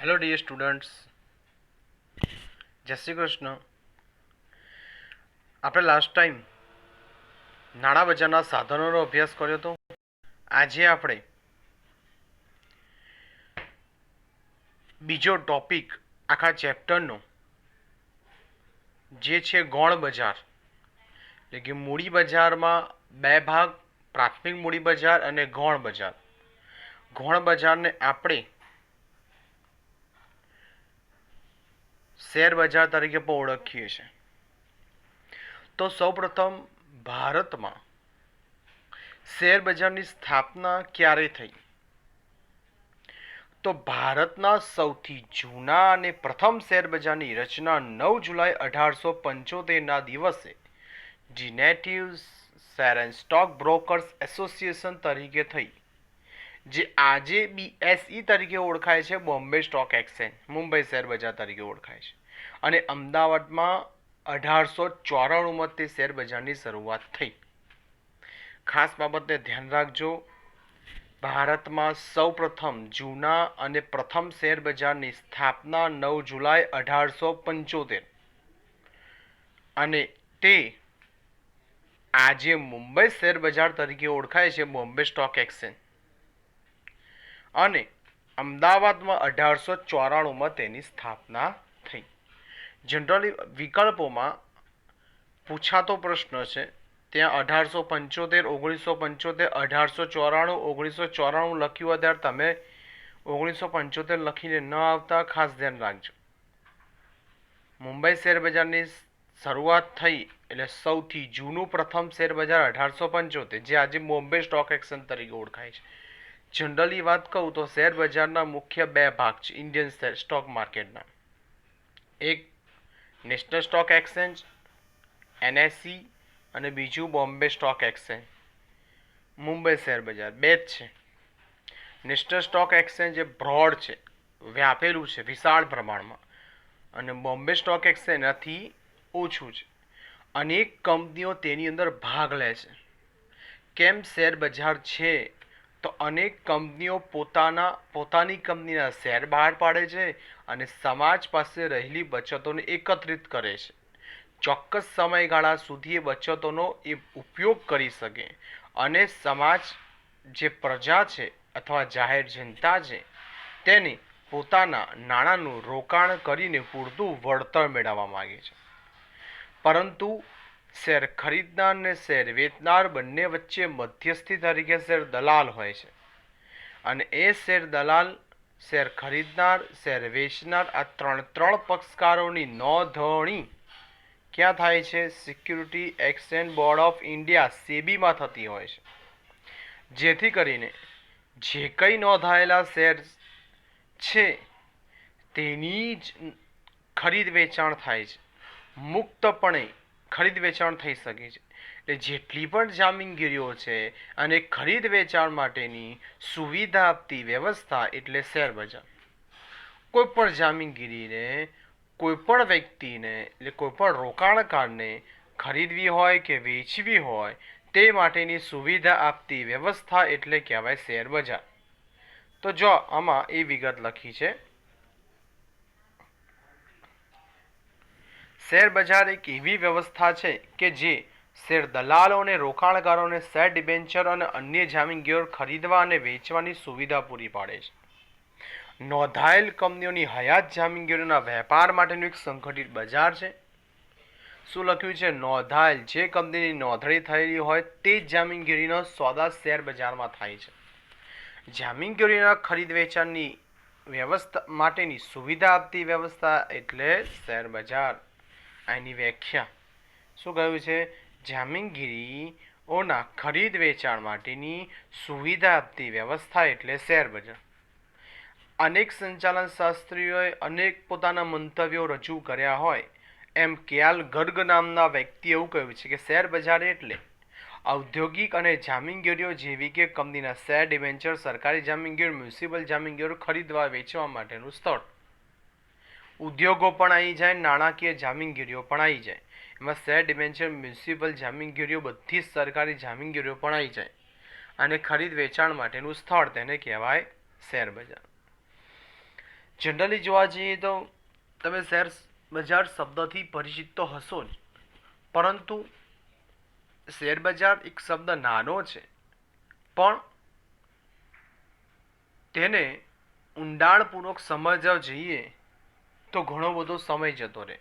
Hello dear students જય શ્રી કૃષ્ણ. આપણે last time નાણાં બજારના સાધનોનો અભ્યાસ કર્યો હતો. આજે આપણે બીજો ટોપિક આખા ચેપ્ટરનો જે છે ગૌણ બજાર. એટલે કે મૂડી બજારમાં બે ભાગ, પ્રાથમિક મૂડી બજાર અને ગૌણ બજાર. ગૌણ બજારને આપણે શેર બજાર તરીકે પણ ઓળખીએ છીએ. તો સૌપ્રથમ ભારતમાં શેર બજારની સ્થાપના ક્યારે થઈ? તો ભારતના સૌથી જૂના અને પ્રથમ શેર બજારની રચના નવ જુલાઈ અઢારસો પંચોતેરના દિવસે જી share and stock brokers association તરીકે થઈ. જે આજે બીએસઈ તરીકે ઓળખાય છે, Bombay stock exchange, Mumbai share બજાર તરીકે ઓળખાય છે. અને અમદાવાદમાં અઢારસો ચોરાણુંમાં તે શેર બજારની શરૂઆત થઈ. ખાસ બાબતને ધ્યાન રાખજો, ભારતમાં સૌપ્રથમ જૂના અને પ્રથમ શેર બજારની સ્થાપના નવ જુલાઈ અઢારસો પંચોતેર. અને તે આજે મુંબઈ શેર બજાર તરીકે ઓળખાય છે, બોમ્બે સ્ટોક એક્સચેન્જ. અને અમદાવાદમાં અઢારસો ચોરાણુંમાં તેની સ્થાપના થઈ. જનરલી વિકલ્પોમાં પૂછાતો પ્રશ્ન છે, ત્યાં અઢારસો પંચોતેર, ઓગણીસો પંચોતેર, અઢારસો ચોરાણું, ઓગણીસો ચોરાણું લખ્યું હોય ત્યારે તમે ઓગણીસો પંચોતેર લખીને ન આવતા, ખાસ ધ્યાન રાખજો. મુંબઈ શેર બજારની શરૂઆત થઈ એટલે સૌથી જૂનું પ્રથમ શેર બજાર અઢારસો પંચોતેર, જે આજે બોમ્બે સ્ટોક એક્સચેન્જ તરીકે ઓળખાય છે. જનરલી વાત કહું તો શેર બજારના મુખ્ય બે ભાગ છે, ઇન્ડિયન સ્ટોક માર્કેટના. એક નેશનલ સ્ટોક એક્સચેન્જ એનએસસી અને બીજું Bombay stock exchange. Mumbai share બજાર બે જ છે. નેશનલ સ્ટોક એક્સચેન્જ એ બ્રોડ છે, વ્યાપેલું છે, વિશાળ પ્રમાણમાં. અને બોમ્બે સ્ટોક એક્સચેન્જ એનાથી ઓછું છે. અનેક કંપનીઓ તેની અંદર ભાગ લે છે. કેમ શેર બજાર છે તો અનેક કંપનીઓ પોતાના, પોતાની કંપનીના શેર બહાર પાડે છે અને સમાજ પાસે રહેલી બચતોને એકત્રિત કરે છે. ચોક્કસ સમયગાળા સુધી એ બચતોનો એ ઉપયોગ કરી શકે અને સમાજ જે પ્રજા છે અથવા જાહેર જનતા છે તેને પોતાના નાણાંનું રોકાણ કરીને પૂરતું વળતર મેળવવા માગે છે. પરંતુ શેર ખરીદનાર ને શેર વેચનાર બંને વચ્ચે મધ્યસ્થી તરીકે શેર દલાલ હોય છે. અને એ શેર દલાલ, શેર ખરીદનાર, શેર વેચનાર આ ત્રણ ત્રણ પક્ષકારોની નોંધણી ક્યાં થાય છે? Security exchange board of India, સેબીમાં થતી હોય છે. જેથી કરીને જે કંઈ નોંધાયેલા શેર છે, તેની જ ખરીદ વેચાણ થાય છે. મુક્તપણે ખરીદ વેચાણ થઈ શકે છે. એટલે જેટલી પણ જામીનગીરીઓ છે અને ખરીદ વેચાણ માટેની સુવિધા આપતી વ્યવસ્થા એટલે શેરબજાર કોઈ પણ જામીનગીરીને, કોઈ પણ વ્યક્તિને, એટલે કોઈ પણ રોકાણકારને ખરીદવી હોય કે વેચવી હોય, તે માટેની સુવિધા આપતી વ્યવસ્થા એટલે કહેવાય શેર બજાર. તો જો આમાં એ વિગત લખી છે શેર બજાર એક એવી વ્યવસ્થા છે કે જે શેર દલાલો અને રોકાણકારોને શેર ડિબેન્ચર અને અન્ય જામીનગીરો ખરીદવા અને વેચવાની સુવિધા પૂરી પાડે છે. નોંધાયેલ કંપનીઓની હયાત જામીનગીરોના વેપાર માટેનું એક સંગઠિત બજાર છે. શું લખ્યું છે? નોંધાયેલ જે કંપનીની નોંધણી થયેલી હોય તે જ જામીનગીરીનો સોદા શેર બજારમાં થાય છે. જામીનગીરીના ખરીદ વેચાણની વ્યવસ્થા માટેની સુવિધા આપતી વ્યવસ્થા એટલે શેર બજાર. આની વ્યાખ્યા. શું કહ્યું છે? જામીનગીરીઓના ખરીદ વેચાણ માટેની સુવિધા આપતી વ્યવસ્થા એટલે શેર બજાર. અનેક સંચાલન શાસ્ત્રીઓએ અનેક પોતાના મંતવ્યો રજૂ કર્યા હોય. એમ કેયાલ ગર્ગ નામના વ્યક્તિએ એવું કહ્યું છે કે શેર બજાર એટલે ઔદ્યોગિક અને જામીનગીરીઓ જેવી કે કંપનીના શેર ડિવેન્ચર સરકારી જામીનગીર મ્યુનિસિપલ જામીનગીરો ખરીદવા વેચવા માટેનું સ્થળ. ઉદ્યોગો પણ આવી જાય, નાણાકીય જામીનગીરીઓ પણ આવી જાય. એમાં શેર ડિમેન્શન મ્યુનિસિપલ જામીનગીરીઓ, બધી જ સરકારી જામીનગીરીઓ પણ આવી જાય. અને ખરીદ વેચાણ માટેનું સ્થળ તેને કહેવાય શેર બજાર. જનરલી જોવા જઈએ તો તમે શેર બજાર શબ્દથી પરિચિત તો હશો જ. પરંતુ શેર બજાર એક શબ્દ નાનો છે. પણ તેને ઊંડાણપૂર્વક સમજવા જઈએ તો ઘણો બધો સમય જતો રહે.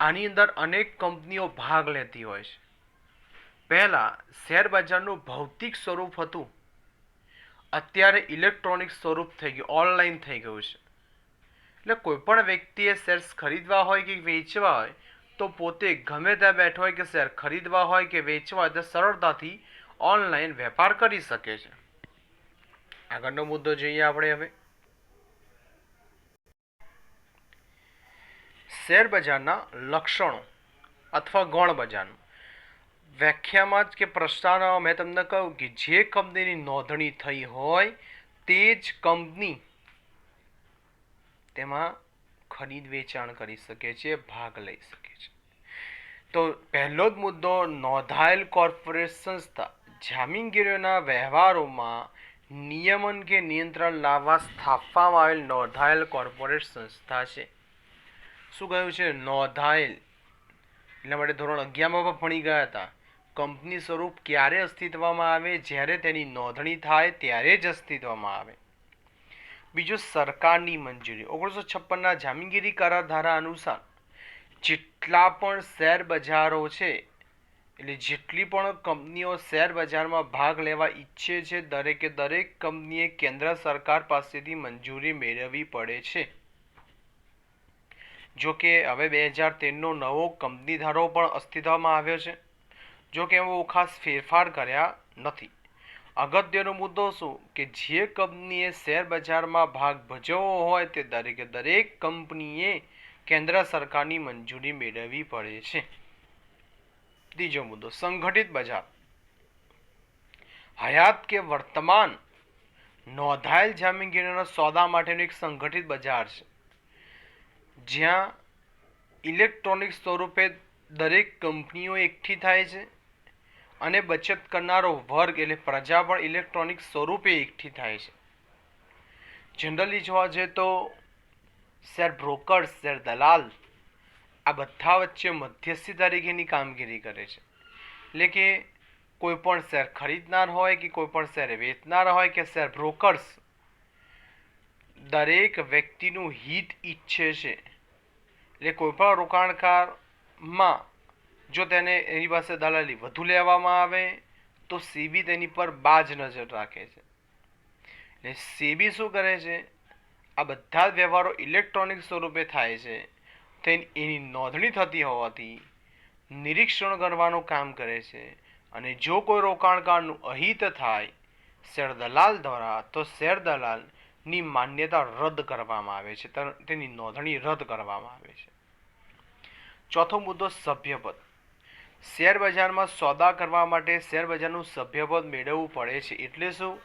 આની અંદર અનેક કંપનીઓ ભાગ લેતી હોય છે. પહેલાં શેર બજારનું ભૌતિક સ્વરૂપ હતું. અત્યારે ઇલેક્ટ્રોનિક સ્વરૂપ થઈ ગયું, ઓનલાઈન થઈ ગયું છે. એટલે કોઈ પણ વ્યક્તિએ શેર્સ ખરીદવા હોય કે વેચવા હોય, તો પોતે ગમે ત્યાં બેઠો હોય કે શેર ખરીદવા હોય કે વેચવા હોય, તો સરળતાથી ઓનલાઈન વેપાર કરી શકે છે. આગળનો મુદ્દો જોઈએ આપણે હવે. શેર બજારના લક્ષણો અથવા ગૌણ બજારનું વ્યાખ્યામાં જ કે પ્રશ્નમાં મેં તમને કહ્યું કે જે કંપનીની નોંધણી થઈ હોય તે જ કંપની તેમાં ખરીદ વેચાણ કરી શકે છે, ભાગ લઈ શકે છે. તો પહેલો જ મુદ્દો, નોંધાયેલ કોર્પોરેટ સંસ્થા જામીનગીરીઓના વ્યવહારોમાં નિયમન કે નિયંત્રણ લાવવા સ્થાપવામાં આવેલ નોંધાયેલ કોર્પોરેટ સંસ્થા છે. શું કહ્યું છે? નોંધાયેલ. એટલા માટે ધોરણ અગિયારમાં પણ ભણી ગયા હતા. કંપની સ્વરૂપ ક્યારે અસ્તિત્વમાં આવે? જ્યારે તેની નોંધણી થાય ત્યારે જ અસ્તિત્વમાં આવે. બીજો સરકારની મંજૂરી. ઓગણીસો છપ્પનના જામીનગીરી કરાર ધારા અનુસાર જેટલા પણ શેર બજારો છે, એટલે જેટલી પણ કંપનીઓ શેર બજારમાં ભાગ લેવા ઈચ્છે છે, દરેકે દરેક કંપનીએ કેન્દ્ર સરકાર પાસેથી મંજૂરી મેળવવી પડે છે. જો કે હવે બે હજાર તેરનો નવો કંપની ધારો પણ અસ્તિત્વમાં આવ્યો છે. જો કે એમાં ખાસ ફેરફાર કર્યા નથી. અગત્યનો મુદ્દો શું? કે જે કંપનીએ શેર બજારમાં ભાગ ભજવવો હોય તે દરેકે દરેક કંપનીએ કેન્દ્ર સરકારની મંજૂરી મેળવવી પડે છે. ત્રીજો મુદ્દો, સંગઠિત બજાર. હયાત કે વર્તમાન નોંધાયેલ જામીનગીરીના સોદા માટેનું એક સંગઠિત બજાર છે. જ્યાં ઇલેક્ટ્રોનિક સ્વરૂપે દરેક કંપનીઓ એકઠી થાય છે અને બચત કરનારો વર્ગ એટલે પ્રજા પણ ઇલેક્ટ્રોનિક સ્વરૂપે એકઠી થાય છે. જનરલી જોવા જઈએ તો શેર બ્રોકર્સ શેર દલાલ આ બધા વચ્ચે મધ્યસ્થી તરીકેની કામગીરી કરે છે. એટલે કે કોઈ પણ શેર ખરીદનાર હોય કે કોઈ પણ શેર વેચનાર હોય કે શેર બ્રોકર્સ દરેક વ્યક્તિનું હિત ઈચ્છે છે. એટલે કોઈપણ રોકાણકારમાં જો તેને એની પાસે દલાલી વધુ લેવામાં આવે, તો સેબી તેની પર બાજ નજર રાખે છે. એટલે સેબી શું કરે છે? આ બધા જ વ્યવહારો ઇલેક્ટ્રોનિક સ્વરૂપે થાય છે. તે એની નોંધણી થતી હોવાથી નિરીક્ષણ કરવાનું કામ કરે છે. અને જો કોઈ રોકાણકારનું અહિત થાય શેર દલાલ દ્વારા, તો શેર દલાલની માન્યતા રદ કરવામાં આવે છે, તેની નોંધણી રદ કરવામાં આવે છે. ચોથો મુદ્દો સભ્યપદ. શેર બજારમાં સોદા કરવા માટે શેર બજારનું સભ્યપદ મેળવવું પડે છે, એટલે શું?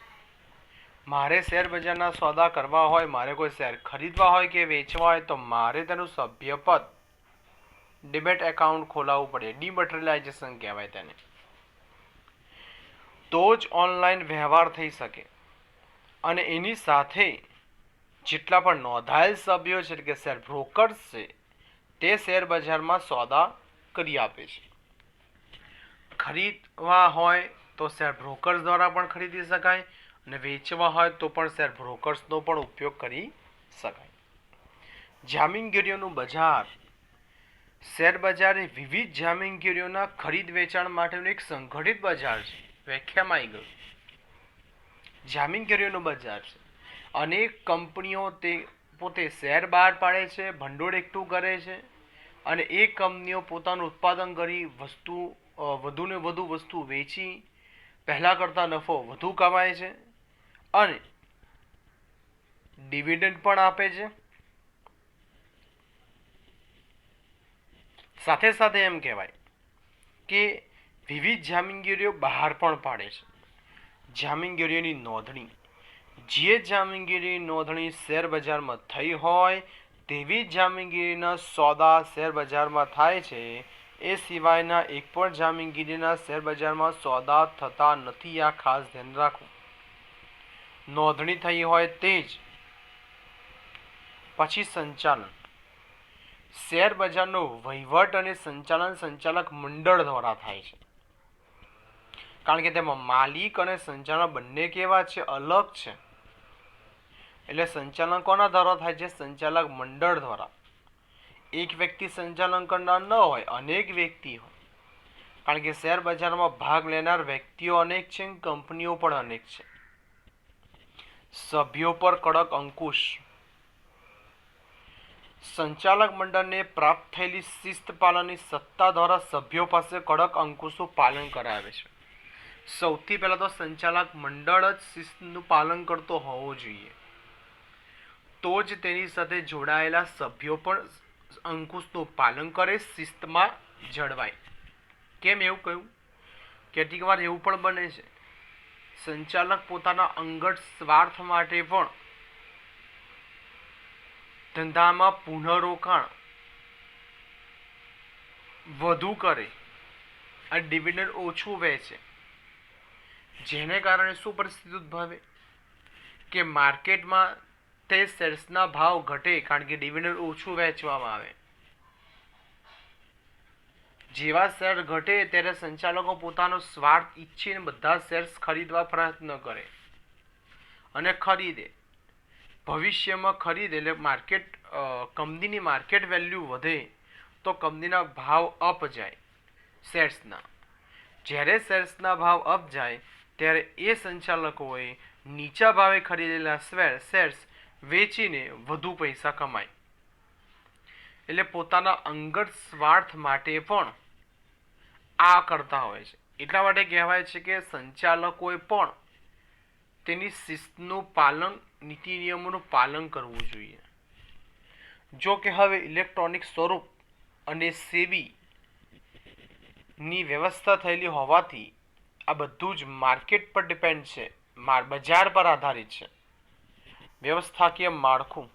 મારે શેર બજારના સોદા કરવા હોય, મારે કોઈ શેર ખરીદવા હોય કે વેચવા હોય, તો મારે તેનું સભ્યપદ. ડિબેટ એકાઉન્ટ ખોલાવવું પડે ડિમટરિયલાઇઝેશન કહેવાય તેને. તો જ ઓનલાઈન વ્યવહાર થઈ શકે. અને એની સાથે જેટલા પણ નોંધાયેલ સભ્યો છે કે શેર બ્રોકર્સ છે, તે શેર બજારમાં સોદા કરી આપે છે. ખરીદવા હોય તો શેર બ્રોકર્સ દ્વારા પણ ખરીદી શકાય અને વેચવા હોય તો પણ શેર બ્રોકર્સનો પણ ઉપયોગ કરી શકાય. જામીનગીરીઓનું બજાર. શેર બજાર એ વિવિધ જામીનગીરીઓના ખરીદ વેચાણ માટેનું એક સંગઠિત બજાર છે. વ્યાખ્યામાં આવી ગયું. જામીનગીરીઓનું બજાર છે. અનેક કંપનીઓ તે પોતે શેર બહાર પાડે છે, ભંડોળ એકઠું કરે છે અને એ કંપનીઓ પોતાનું ઉત્પાદન કરી વસ્તુ વધુને વધુ વસ્તુ વેચી પહેલાં કરતાં નફો વધુ કમાય છે અને ડિવિડન્ડ પણ આપે છે. સાથે સાથે એમ કહેવાય કે વિવિધ જામીનગીરીઓ બહાર પણ પાડે છે. જામીનગીરીઓની નોંધણી. જે જામીનગીરી નોંધણી શેર બજારમાં થઈ હોય, તેવી જામીનગીરીના સોદા શેર બજારમાં થાય છે. એ સિવાયના એક પણ જામીનગીરીના શેર બજારમાં સોદા થતા નથી, આ ખાસ ધ્યાન રાખવું. નોંધણી થઈ હોય તે જ. પછી સંચાલન. શેર બજારનો વહીવટ અને સંચાલન સંચાલક મંડળ દ્વારા થાય છે. કારણ કે તેમાં માલિક અને સંચાલક બંને કેવા છે, અલગ છે. એટલે સંચાલન કોના દ્વારા થાય છે? સંચાલક મંડળ દ્વારા. એક વ્યક્તિ સંચાલન કરનાર ન હોય, અનેક વ્યક્તિ હોય. કારણ કે શેર બજારમાં ભાગ લેનાર વ્યક્તિઓ અનેક છે કંપનીઓ પણ અનેક છે. સભ્યો પર કડક અંકુશ. સંચાલક મંડળને પ્રાપ્ત થયેલી શિસ્ત પાલનની સત્તા દ્વારા સભ્યો પાસે કડક અંકુશનું પાલન કરાવે છે. સૌથી પહેલાં તો સંચાલક મંડળ જ શિસ્તનું પાલન કરતો હોવો જોઈએ. તો જ તેની સાથે જોડાયેલા સભ્યો પણ અંકુશનું પાલન કરે, શિસ્તમાં જળવાય. કેમ એવું કહ્યું? કેટલીક વાર એવું પણ બને છે. સંચાલક પોતાના અંગત સ્વાર્થ માટે પણ ધંધામાં પુનઃરોકાણ વધુ કરે. અને ડિવિડન્ડ ઓછું વહેંચે. જેને કારણે શું પરિસ્થિતિ ઉદ્ભવે? કે માર્કેટમાં તે શેર્સના ભાવ ઘટે કારણ કે ડિવિડન્ડ ઓછું વહેંચવામાં આવે. જેવા શેર ઘટે ત્યારે સંચાલકો પોતાનો સ્વાર્થ ઈચ્છીને બધા શેર્સ ખરીદવા પ્રયત્ન કરે અને ખરીદે. ભવિષ્યમાં ખરીદે એટલે માર્કેટ કંપનીની માર્કેટ વેલ્યુ વધે તો કંપનીના ભાવ અપ જાય શેર્સના. જ્યારે શેર્સના ભાવ અપ જાય ત્યારે એ સંચાલકોએ નીચા ભાવે ખરીદેલા શેર શેર્સ વેચીને વધુ પૈસા કમાય. એટલે પોતાના અંગત સ્વાર્થ માટે પણ આ કરતા હોય છે. એટલા માટે કહેવાય છે કે સંચાલકોએ પણ તેની શિસ્તનું પાલન, નીતિ નિયમોનું પાલન કરવું જોઈએ. જો કે હવે ઇલેક્ટ્રોનિક સ્વરૂપ અને સેબી ની વ્યવસ્થા થયેલી હોવાથી આ બધું જ માર્કેટ પર ડિપેન્ડ છે. બજાર પર આધારિત છે. વ્યવસ્થાકીય માળખું.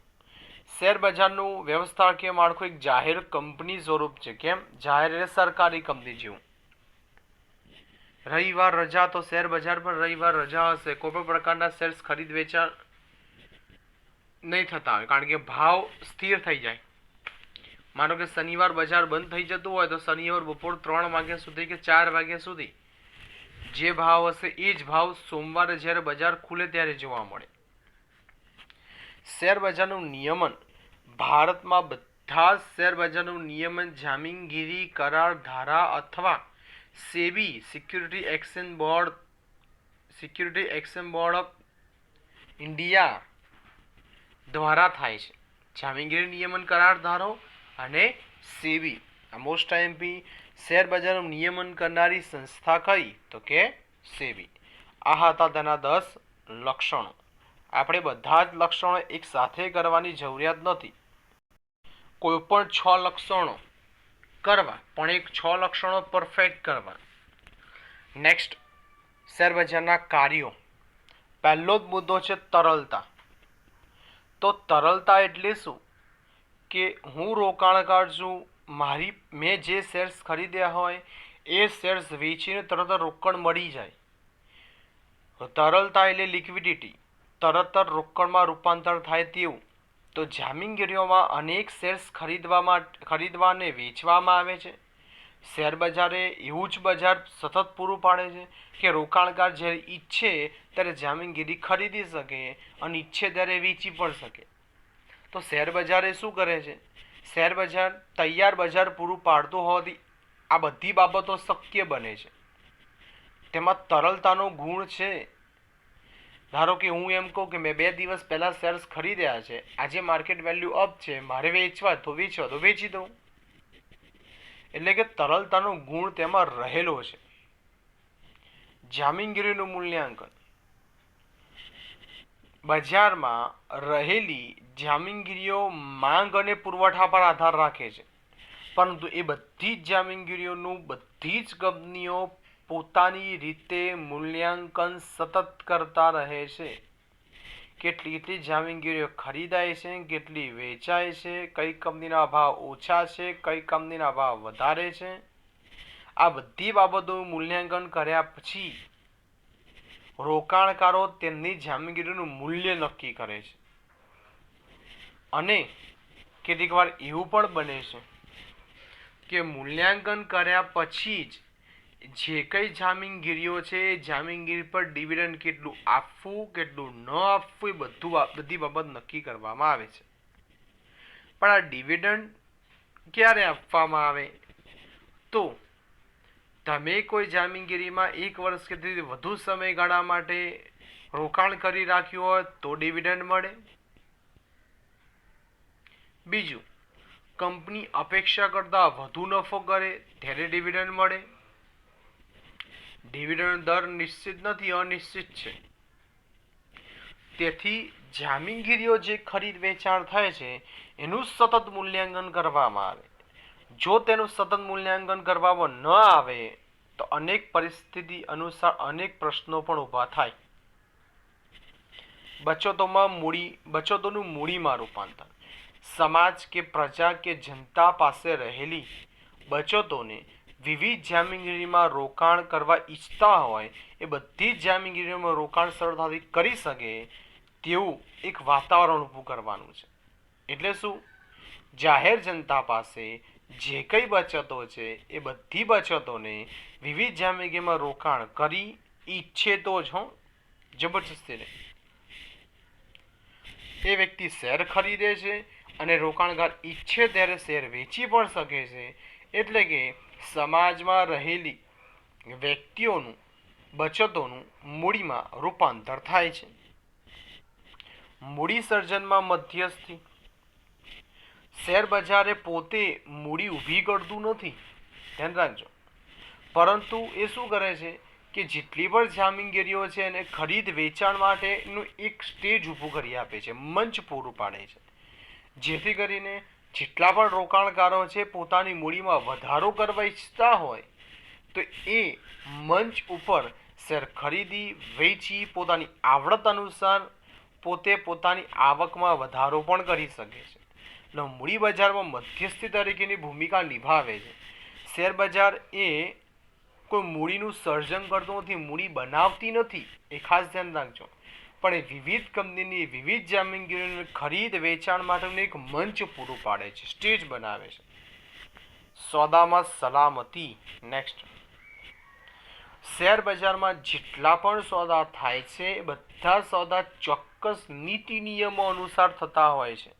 શેર બજારનું વ્યવસ્થાકીય માળખું એક જાહેર કંપની સ્વરૂપ છે. કેમ? જાહેર એટલે સરકારી કંપની જેવું. રવિવાર રજા તો શેર બજાર પર રવિવાર રજા હશે. કોઈ પણ પ્રકારના શેર્સ ખરીદ વેચાણ નહીં થતા હોય. કારણ કે ભાવ સ્થિર થઈ જાય. માનો કે શનિવાર બજાર બંધ થઈ જતું હોય તો શનિવાર બપોર ત્રણ વાગ્યા સુધી કે ચાર વાગ્યા સુધી જે ભાવ હશે એ જ ભાવ સોમવારે જ્યારે બજાર ખુલે ત્યારે જોવા મળે. શેર બજારનું નિયમન. ભારતમાં બધા જ શેર બજારનું નિયમન જામીનગીરી કરાર ધારા અથવા SEBI security exchange board, security exchange board of India દ્વારા થાય છે. જામીનગીરી નિયમન કરાર ધારો અને સેબી. આ મોસ્ટ ટાઈમ શેર બજારનું નિયમન કરનારી સંસ્થા કઈ? તો કે સેબી. આ હતા તેના દસ લક્ષણો. આપણે બધા જ લક્ષણો એક સાથે કરવાની જરૂરિયાત નથી. કોઈ પણ છ લક્ષણો કરવા, પણ એક છ લક્ષણો પરફેક્ટ કરવા. નેક્સ્ટ શેર બજારના કાર્યો. પહેલો જ મુદ્દો છે તરલતા. તો તરલતા એટલે શું? કે હું રોકાણકાર છું મારી, મેં જે શેર્સ ખરીદ્યા હોય, એ શેર્સ વેચીને તરત રોકડ મળી જાય. તરલતા એટલે લિક્વિડિટી તરત જ રોકડમાં રૂપાંતર થાય તેવું. તો જામીનગીરીઓમાં અનેક શેર્સ ખરીદવામાં ખરીદવા અને વેચવામાં આવે છે. શેર બજારે એવું જ બજાર સતત પૂરું પાડે છે કે રોકાણકાર જ્યારે ઈચ્છે ત્યારે જામીનગીરી ખરીદી શકે અને ઈચ્છે ત્યારે વેચી પણ શકે. તો શેર બજારે શું કરે છે? શેર બજાર, તૈયાર બજાર પૂરું પાડતું હોવાથી આ બધી બાબતો શક્ય બને છે. તેમાં તરલતાનો ગુણ છે. ધારો કે હું એમ કહું કે મેં બે દિવસ પહેલાં શેર્સ ખરીદ્યા છે. આજે માર્કેટ વેલ્યુ અપ છે. મારે વેચવા તો વેચવા તો વેચી દઉં. એટલે કે તરલતાનો ગુણ તેમાં રહેલો છે. જામીનગીરીનું મૂલ્યાંકન. બજારમાં રહેલી જામીનગીરીઓ માંગ અને પુરવઠા પર આધાર રાખે છે. પરંતુ એ બધી જ જામીનગીરીઓનું બધી જ કંપનીઓ પોતાની રીતે મૂલ્યાંકન સતત કરતા રહે છે. કેટલી કેટલી જામીનગીરીઓ ખરીદાય છે, કેટલી વેચાય છે, કઈ કંપનીના ભાવ ઓછા છે, કઈ કંપનીના ભાવ વધારે છે. આ બધી બાબતોનું મૂલ્યાંકન કર્યા પછી રોકાણકારો તેમની જામીનગીરીનું મૂલ્ય નક્કી કરે છે. અને કેટલીક વાર એવું પણ બને છે કે મૂલ્યાંકન કર્યા પછી જ જે કંઈ જામીનગીરીઓ છે, એ જામીનગીરી પર ડિવિડન્ડ કેટલું આપવું, કેટલું ન આપવું, એ બધું બધી બાબત નક્કી કરવામાં આવે છે. પણ આ ડિવિડન્ડ ક્યારે આપવામાં આવે? તો તમે કોઈ જામીનગીરીમાં એક વર્ષ કે તેથી વધુ સમયગાળા માટે રોકાણ કરી રાખ્યું હોય તો ડિવિડન્ડ મળે. બીજું, કંપની અપેક્ષા કરતાં વધુ નફો કરે ત્યારે ડિવિડન્ડ મળે. ડિવિડન્ડ દર નિશ્ચિત નથી, અનિશ્ચિત છે. તેથી જામીનગીરીઓ જે ખરીદ વેચાણ થાય છે, એનું સતત મૂલ્યાંકન કરવામાં આવે. જો તેનું સતત મૂલ્યાંકન કરવામાં ન આવે તો અનેક પરિસ્થિતિ અનુસાર અનેક પ્રશ્નો પણ ઊભા થાય. બચતોમાં મૂડી, બચતોનું મૂડીમાં રૂપાંતર. સમાજ કે પ્રજા કે જનતા પાસે રહેલી બચતોને વિવિધ જામીનગીરીમાં રોકાણ કરવા ઈચ્છતા હોય, એ બધી જ જામીનગીરીમાં રોકાણ સરળતાથી કરી શકે તેવું એક વાતાવરણ ઊભું કરવાનું છે. એટલે શું? જાહેર જનતા પાસે જે કંઈ બચતો છે એ બધી બચતોને વિવિધ જામેગીમાં રોકાણ કરી ઈચ્છે તો જ હો. જબરજસ્તી નહીં એ વ્યક્તિ શેર ખરીદે છે અને રોકાણકાર ઈચ્છે ત્યારે શેર વેચી પણ શકે છે. એટલે કે સમાજમાં રહેલી વ્યક્તિઓનું, બચતોનું મૂડીમાં રૂપાંતર થાય છે. મૂડી સર્જનમાં મધ્યસ્થી શેર બજારે પોતે મૂડી ઊભી કરતું નથી. ધ્યાન રાખજો. પરંતુ એ શું કરે છે કે જેટલી પણ જામીનગીરીઓ છે એને ખરીદ વેચાણ માટેનું એક સ્ટેજ ઊભું કરી આપે છે, મંચ પૂરું પાડે છે. જેથી કરીને જેટલા પણ રોકાણકારો છે પોતાની મૂડીમાં વધારો કરવા ઈચ્છતા હોય, તો એ મંચ ઉપર શેર ખરીદી વેચી પોતાની આવડત અનુસાર પોતે પોતાની આવકમાં વધારો પણ કરી શકે છે. મૂડી બજારમાં મધ્યસ્થી તરીકેની ભૂમિકા નિભાવે છે. શેર બજાર એ કોઈ મૂડીનું સર્જન કરતું નથી, મૂડી બનાવતી નથી, એ ખાસ ધ્યાન રાખજો. પણ એ વિવિધ કંપનીની વિવિધ જામીનગીરીઓને ખરીદ વેચાણ માટેનું એક મંચ પૂરું પાડે છે, સ્ટેજ બનાવે છે. સોદામાં સલામતી નેક્સ્ટ શેર બજારમાં જેટલા પણ સોદા થાય છે, એ બધા સોદા ચોક્કસ નીતિ નિયમો અનુસાર થતા હોય છે.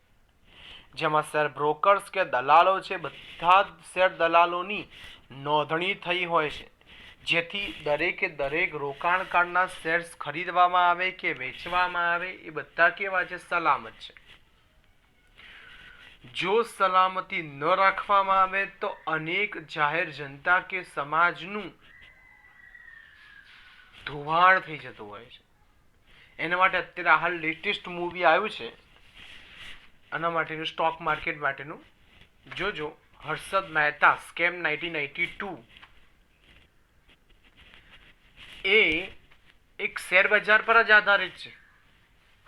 જેમાં શેર બ્રોકર્સ કે દલાલો છે, બધા જ શેર દલાલોની નોંધણી થઈ હોય છે. જેથી દરેકે દરેક રોકાણકારના શેર્સ ખરીદવામાં આવે કે વેચવામાં આવે, એ બધા કેવા છે? સલામત છે. જો સલામતી ન રાખવામાં આવે, તો અનેક જાહેર જનતા કે સમાજનું ધોવાણ થઈ જતું હોય છે. એના માટે અત્યારે હાલ લેટેસ્ટ મૂવી આવ્યું છે. આના માટેનું સ્ટોક માર્કેટ માટેનું. જોજો, Harshad Mehta scam nineteen ninety two એ એક શેર બજાર પર જ આધારિત છે.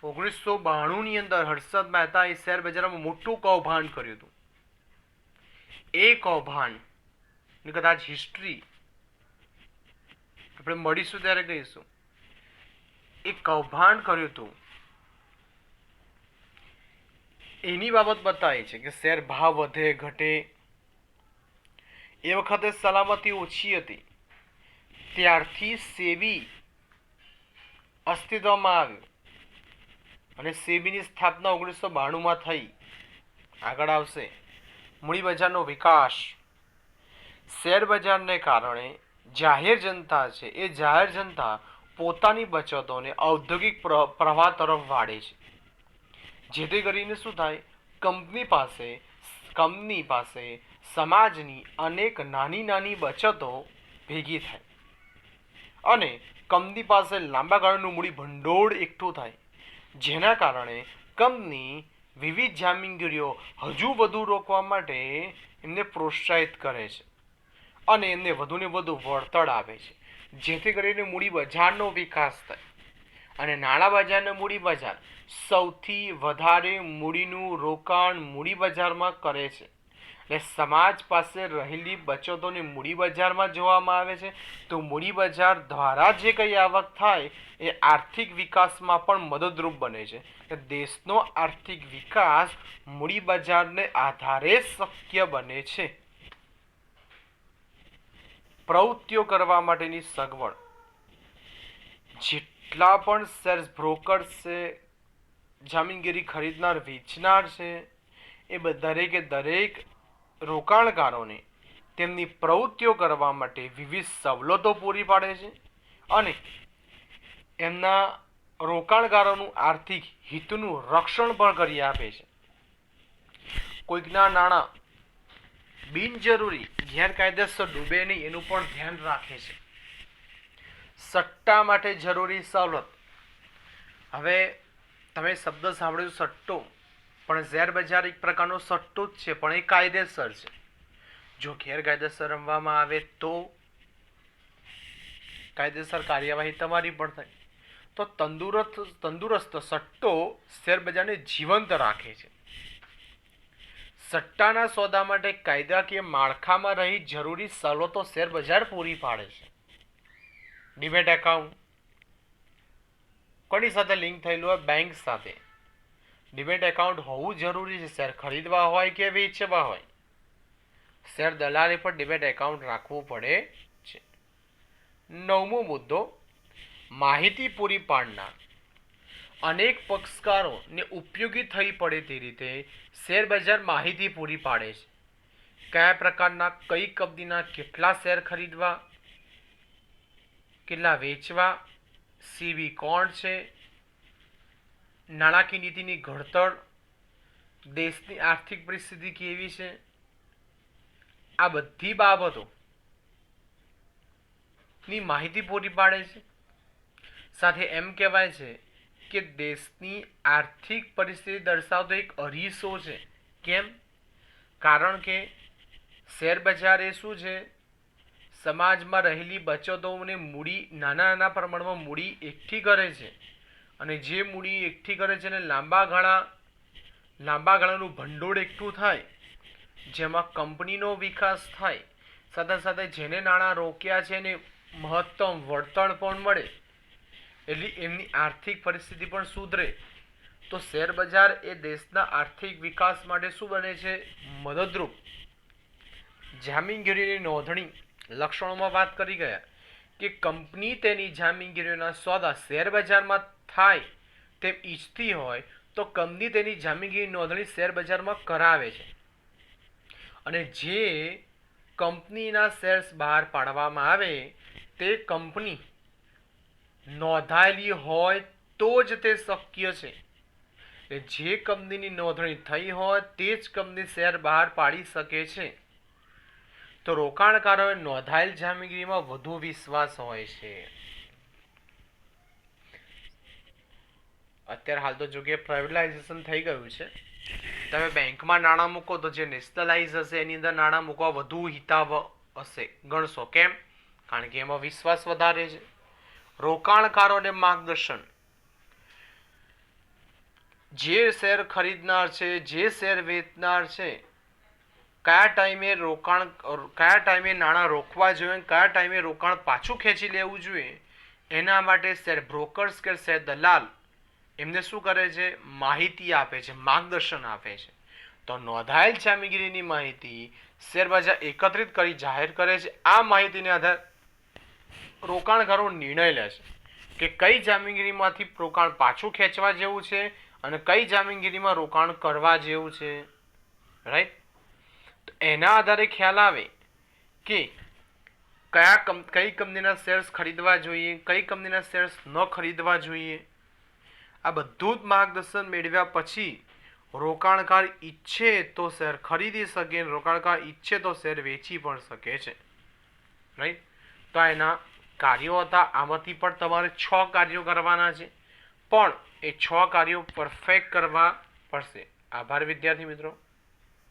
ઓગણીસો બાણુંની અંદર હર્ષદ મહેતા એ શેર બજારમાં મોટું કૌભાંડ કર્યું હતું. એ કૌભાંડ કદાચ હિસ્ટ્રી આપણે મળીશું ત્યારે કહીશું. એ કૌભાંડ કર્યું હતું એની બાબત બતાવી છે કે શેર ભાવ વધે, ઘટે. એ વખતે સલામતી ઓછી હતી. ત્યારથી સેબી અસ્તિત્વમાં આવ્યું. અને સેબીની સ્થાપના ઓગણીસો બાણુંમાં થઈ. આગળ આવશે. મૂડી બજારનો વિકાસ. શેર બજારને કારણે જાહેર જનતા છે એ જાહેર જનતા પોતાની બચતોને ઔદ્યોગિક પ્ર- પ્રવાહ તરફ વાળે છે. જેથી કરીને શું થાય? કંપની પાસે કંપની પાસે સમાજની અનેક નાની નાની બચતો ભેગી થાય. અને કંપની પાસે લાંબા ગાળાનું મૂડી ભંડોળ એકઠું થાય. જેના કારણે કંપની વિવિધ જામીનગીરીઓ હજુ વધુ રોકવા માટે એમને પ્રોત્સાહિત કરે છે. અને એમને વધુને વધુ વળતર આપે છે. જેથી કરીને મૂડી બજારનો વિકાસ થાય. અને નાણાં બજારને મૂડી બજાર. સૌથી વધારે મૂડીનું રોકાણ મૂડી બજારમાં કરે છે. એટલે સમાજ પાસે રહેલી બચતોને મૂડી બજારમાં જોવામાં આવે છે. તો મૂડી બજાર દ્વારા જે કંઈ આવક થાય, એ આર્થિક વિકાસમાં પણ મદદરૂપ બને છે. દેશનો આર્થિક વિકાસ મૂડી બજારને આધારે શક્ય બને છે. પ્રવૃત્તિઓ કરવા માટેની સગવડ. જેટલા પણ શેર્સ બ્રોકર્સ છે, જામીનગીરી ખરીદનાર, વેચનાર છે, એ દરેકે દરેક રોકાણકારોને તેમની પ્રવૃત્તિઓ કરવા માટે વિવિધ સવલતો પૂરી પાડે છે અને એમના રોકાણકારોનું આર્થિક હિતનું રક્ષણ પણ કરી આપે છે. કોઈકના નાણાં બિનજરૂરી, ગેરકાયદેસર ડૂબે નહીં, એનું પણ ધ્યાન રાખે છે. સટ્ટા માટે જરૂરી સવલત. હવે તમે શબ્દ સાંભળ્યું સટ્ટો, પણ શેર બજાર એક પ્રકારનો સટ્ટો જ છે, પણ એ કાયદેસર છે. જો ગેરકાયદેસર રમવામાં આવે તો કાયદેસર કાર્યવાહી તમારી પણ થાય. તો તંદુરસ્ત તંદુરસ્ત સટ્ટો શેરબજારને જીવંત રાખે છે. સટ્ટાના સોદા માટે કાયદાકીય માળખામાં રહી જરૂરી સવલતો શેરબજાર પૂરી પાડે છે. ડિમેટ એકાઉન્ટ કોની સાથે લિંક થયેલું હોય? બેંક સાથે. ડિમેટ એકાઉન્ટ હોવું જરૂરી છે. શેર ખરીદવા હોય કે વેચવા હોય? શેર દલાલી પર ડિમેટ એકાઉન્ટ રાખવું પડે છે. નવમો મુદ્દો, માહિતી પૂરી પાડનાર. અનેક પક્ષકારોને ઉપયોગી થઈ પડે તે રીતે શેર બજાર માહિતી પૂરી પાડે છે. કયા પ્રકારના, કઈ કંપનીના, કેટલા શેર ખરીદવા કેટલા વેચવા? સીવી કોણ છે? નાણાકીય નીતિની ઘડતર? દેશની આર્થિક પરિસ્થિતિ કેવી છે? આ બધી બાબતો ની માહિતી પૂરી પાડે છે. સાથે એમ કહેવાય છે કે દેશની આર્થિક પરિસ્થિતિ દર્શાવતો એક અરીસો છે. કેમ? કારણ કે શેર બજાર એ શું છે? સમાજમાં રહેલી બચતોને મૂડી, નાના નાના પ્રમાણમાં મૂડી એકઠી કરે છે. અને જે મૂડી એકઠી કરે છે એને લાંબા ગાળા, લાંબા ગાળાનું ભંડોળ એકઠું થાય, જેમાં કંપનીનો વિકાસ થાય, સાથે સાથે જેને નાણાં રોક્યા છે એને મહત્તમ વળતર પણ મળે, એટલે એમની આર્થિક પરિસ્થિતિ પણ સુધરે. તો શેર બજાર એ દેશના આર્થિક વિકાસ માટે શું બને છે? મદદરૂપ. જામીનગીરીની નોંધણી. લક્ષણોમાં વાત કરી ગયા કે કંપની તેની જામીનગીરીઓના સોદા શેર બજારમાં થાય તેમ ઈચ્છતી હોય તો કંપની તેની જામીનગીરી નોંધણી શેર બજારમાં કરાવે છે. અને જે કંપનીના શેર્સ બહાર પાડવામાં આવે તે કંપની નોંધાયેલી હોય તો જ તે શક્ય છે. જે કંપનીની નોંધણી થઈ હોય તે જ કંપની શેર બહાર પાડી શકે છે. તો રોકાણકારોએ નોંધાયેલ જામીગીરીમાં વધુ વિશ્વાસ હોય છે. અત્યારે હાલ તો જોકે પ્રાઇવેટાઇઝેશન થઈ ગયું છે. તમે બેંકમાં નાણાં મૂકો તો જે નેશનલાઇઝ હશે એની અંદર નાણાં મૂકવા વધુ હિતાવ હશે. ગણશો કેમ? કારણ કે એમાં વિશ્વાસ વધારે છે. રોકાણકારોને માર્ગદર્શન. જે શેર ખરીદનાર છે, જે શેર વેચનાર છે કયા ટાઈમે રોકાણ, કયા ટાઈમે નાણાં રોકવા જોઈએ કયા ટાઈમે રોકાણ પાછું ખેંચી લેવું જોઈએ, એના માટે શેર બ્રોકર્સ કે શેર દલાલ એમને શું કરે છે? માહિતી આપે છે, માર્ગદર્શન આપે છે. તો નોંધાયેલ ચામીગીરીની માહિતી શેરબજાર એકત્રિત કરી જાહેર કરે છે. આ માહિતીને આધારે રોકાણકારો નિર્ણય લે છે કે કઈ જામીનગીરીમાંથી રોકાણ પાછું ખેંચવા જેવું છે અને કઈ જામીનગીરીમાં રોકાણ કરવા જેવું છે. રાઈટ એના આધારે ખ્યાલ આવે કે કયા કમ, કઈ કંપનીના શેર્સ ખરીદવા જોઈએ, કઈ કંપનીના શેર્સ ન ખરીદવા જોઈએ. આ બધું જ માર્ગદર્શન મેળવ્યા પછી રોકાણકાર ઈચ્છે તો શેર ખરીદી શકે, રોકાણકાર ઈચ્છે તો શેર વેચી પણ શકે છે. રાઈટ તો એના કાર્યો હતા. આમાંથી પણ તમારે છ કાર્યો કરવાના છે. પણ એ છ કાર્યો પરફેક્ટ કરવા પડશે. આભાર વિદ્યાર્થી મિત્રો.